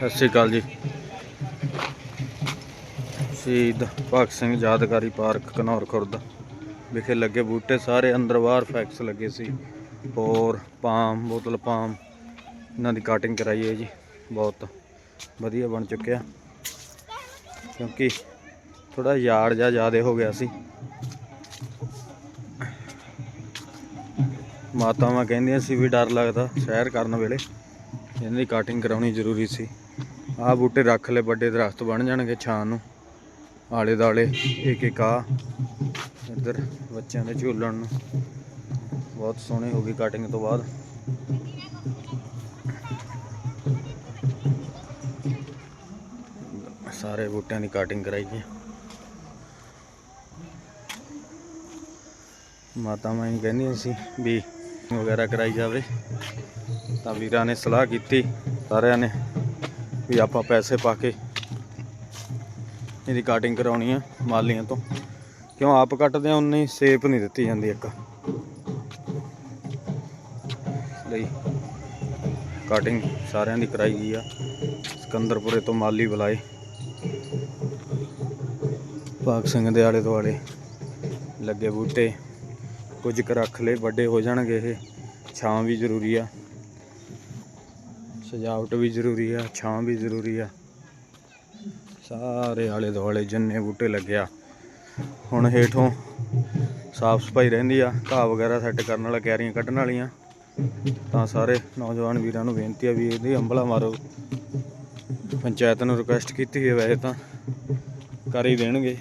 ਸਤਿ ਸ਼੍ਰੀ ਅਕਾਲ ਜੀ। ਸ਼ਹੀਦ ਭਗਤ ਸਿੰਘ ਯਾਦਗਾਰੀ ਪਾਰਕ, ਘਨੌਰ ਖੁਰਦ ਵਿਖੇ ਲੱਗੇ ਬੂਟੇ। ਸਾਰੇ ਅੰਦਰ ਬਾਹਰ ਫੈਕਸ ਲੱਗੇ ਸੀ। ਹੋਰ ਪਾਮ ਬੋਤਲ ਪਾਮ ਇਹਨਾਂ ਦੀ ਕਟਿੰਗ ਕਰਾਈ ਹੈ ਜੀ। ਬਹੁਤ ਵਧੀਆ ਬਣ ਚੁੱਕਿਆ। ਕਿਉਂਕਿ ਥੋੜਾ ਯਾਰਡ ਜਿਹਾ ਜ਼ਿਆਦੇ ਹੋ ਗਿਆ ਸੀ। ਮਾਤਾਵਾਂ ਕਹਿੰਦੀਆਂ ਸੀ ਵੀ ਡਰ ਲੱਗਦਾ ਸੈਰ ਕਰਨ ਵੇਲੇ। ਇਹਨਾਂ ਦੀ ਕਟਿੰਗ ਕਰਾਉਣੀ ਜ਼ਰੂਰੀ ਸੀ। ਆਹ ਬੂਟੇ ਰੱਖ ਲੈ ਵੱਡੇ ਦਰਖਤ ਬਣ ਜਾਣਗੇ ਛਾਂ ਨੂੰ। ਆਲੇ ਦਾਲੇ ਇੱਕ ਇੱਕ ਆ, ਇੱਧਰ ਬੱਚਿਆਂ ਦੇ ਝੂਲਣ ਨੂੰ। ਬਹੁਤ ਸੋਹਣੀ ਹੋ ਗਈ ਕਟਿੰਗ ਤੋਂ ਬਾਅਦ। ਸਾਰੇ ਬੂਟਿਆਂ ਦੀ ਕਟਿੰਗ ਕਰਾਈ ਗਈ। ਮਾਤਾ ਹੀ ਕਹਿੰਦੀਆਂ ਸੀ ਵੀ ਵਗੈਰਾ ਕਰਾਈ ਜਾਵੇ, ਤਾਂ ਵੀਰਾਂ ਨੇ ਸਲਾਹ ਕੀਤੀ, ਸਾਰਿਆਂ ਨੇ, ਵੀ ਆਪਾਂ ਪੈਸੇ ਪਾ ਕੇ ਇਹਦੀ ਕਟਿੰਗ ਕਰਾਉਣੀ ਆ ਮਾਲੀਆਂ ਤੋਂ। ਕਿਉਂ ਆਪ ਕੱਟਦੇ ਆ, ਉਨੀ ਸੇਪ ਨਹੀਂ ਦਿੱਤੀ ਜਾਂਦੀ ਇੱਕ। ਲਈ ਕਟਿੰਗ ਸਾਰਿਆਂ ਦੀ ਕਰਾਈ ਗਈ ਆ। ਸਿਕੰਦਰਪੁਰੇ ਤੋਂ ਮਾਲੀ ਬੁਲਾਏ। ਭਾਗ ਸਿੰਘ ਦੇ ਆਲੇ। ਦੁਆਲੇ ਲੱਗੇ ਬੂਟੇ। ਕੁਝ ਕੁ ਰੱਖ ਲਏ, ਵੱਡੇ ਹੋ ਜਾਣਗੇ ਇਹ। ਛਾਂ ਵੀ ਜ਼ਰੂਰੀ ਆ। ਸਜਾਵਟ ਵੀ ਜ਼ਰੂਰੀ ਆ, ਛਾਂ ਵੀ ਜ਼ਰੂਰੀ ਆ। ਸਾਰੇ ਆਲੇ ਦੁਆਲੇ ਜਿੰਨੇ ਬੂਟੇ ਲੱਗਿਆ ਹੁਣ ਹੇਠੋਂ ਸਾਫ਼ ਸਫ਼ਾਈ ਰਹਿੰਦੀ ਆ, ਘਾਹ ਵਗੈਰਾ ਸੈੱਟ ਕਰਨ ਵਾਲਾ ਕਿਆਰੀਆਂ ਕੱਢਣ ਵਾਲੀਆਂ। ਤਾਂ ਸਾਰੇ ਨੌਜਵਾਨ ਵੀਰਾਂ ਨੂੰ ਬੇਨਤੀ ਆ ਵੀ ਇਹਦੀ ਅੰਬਲਾ ਮਾਰੋ। ਪੰਚਾਇਤ ਨੂੰ ਰਿਕੁਐਸਟ ਕੀਤੀ ਹੈ ਵੈਸੇ ਤਾਂ ਕਰ ਹੀ ਦੇਣਗੇ।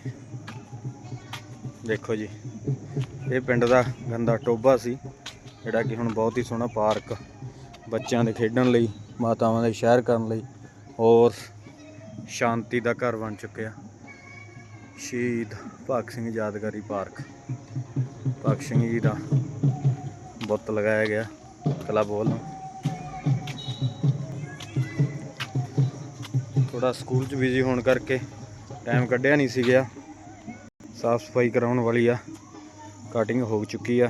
ਦੇਖੋ ਜੀ। ਇਹ ਪਿੰਡ ਦਾ ਗੰਦਾ ਟੋਬਾ ਸੀ, ਜਿਹੜਾ ਕਿ ਹੁਣ ਬਹੁਤ ਹੀ ਸੋਹਣਾ ਪਾਰਕ ਬੱਚਿਆਂ ਦੇ ਖੇਡਣ ਲਈ, ਮਾਤਾਵਾਂ ਦੇ ਸ਼ਹਿਰ ਕਰਨ ਲਈ ਔਰ ਸ਼ਾਂਤੀ ਦਾ ਘਰ ਬਣ ਚੁੱਕਿਆ। ਸ਼ਹੀਦ ਭਗਤ ਸਿੰਘ ਯਾਦਗਾਰੀ ਪਾਰਕ। ਭਗਤ ਸਿੰਘ ਜੀ ਦਾ ਬੁੱਤ ਲਗਾਇਆ ਗਿਆ ਕਲੱਬ ਵੱਲੋਂ। ਥੋੜਾ ਸਕੂਲ 'ਚ ਬਿਜ਼ੀ ਹੋਣ ਕਰਕੇ ਟਾਈਮ ਕੱਢਿਆ ਨਹੀਂ ਸੀ ਗਿਆ। ਸਾਫ਼ ਸਫ਼ਾਈ ਕਰਾਉਣ ਵਾਲੀ ਆ। ਕਟਿੰਗ ਹੋ ਚੁੱਕੀ ਆ।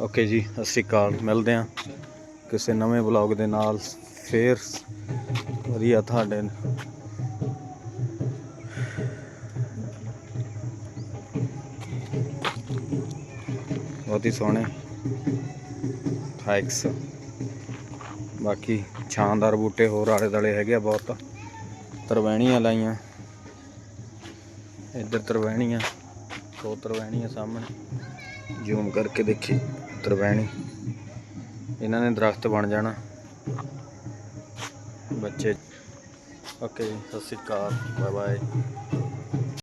ਓਕੇ ਜੀ, ਸਤਿ ਸ਼੍ਰੀ ਅਕਾਲ, ਮਿਲਦੇ ਆ ਕਿਸੇ ਨਵੇਂ ਵਲੌਗ ਦੇ ਨਾਲ। ਫੇਰ ਵਧੀਆ ਤੁਹਾਡੇ ਬਹੁਤ ਹੀ ਸੋਹਣੇ ਹਾਈਕਸ ਬਾਕੀ ਛਾਂਦਾਰ ਬੂਟੇ ਹੋਰ ਆਲੇ ਦਾਲੇ ਹੈਗੇ ਆ ਬਹੁਤ। ਤਰਵੈਣੀਆਂ ਲਾਈਆਂ। ਇੱਧਰ ਤਰਵੈਣੀਆਂ ਦੋ ਤਰਵੈਣੀਆਂ ਸਾਹਮਣੇ। ਜ਼ੂਮ ਕਰਕੇ ਦੇਖੀ, ਤਰਵੈਣੀ। ਇਹਨਾਂ ਨੇ ਦਰਖਤ ਬਣ ਜਾਣਾ। ਬੱਚੇ ਓਕੇ ਸਤਿ ਸ਼੍ਰੀ ਅਕਾਲ ਬਾਏ ਬਾਏ